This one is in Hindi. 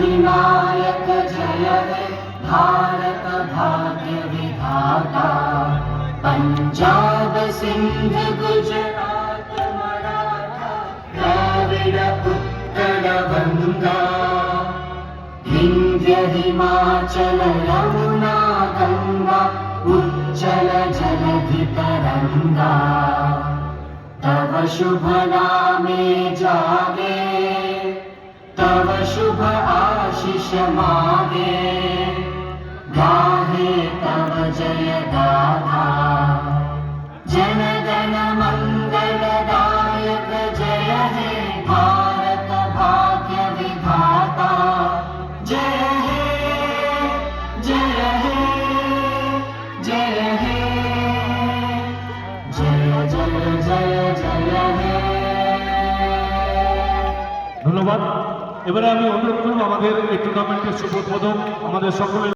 अधिनायक जय हे भारत भाग्य विधाता। पंजाब सिंध गुजरात मराठा। उत्कल बंगा विन्ध्य हिमाचल यमुना गङ्गा उच्चल जलधि तरङ्गा तव शुभ नामे जागे शुभ आशिष मांगे। गाहे तब जय दादा जन जन मंगल दायक जय हे भारत भाग्य विधाता। जय हे जय हे जय हे। जय जय जय जय हे। धन्यवाद। এবারে আমি অনুরোধ করব আমাদের এই টুর্নামেন্টের শুভ আমাদের সকলের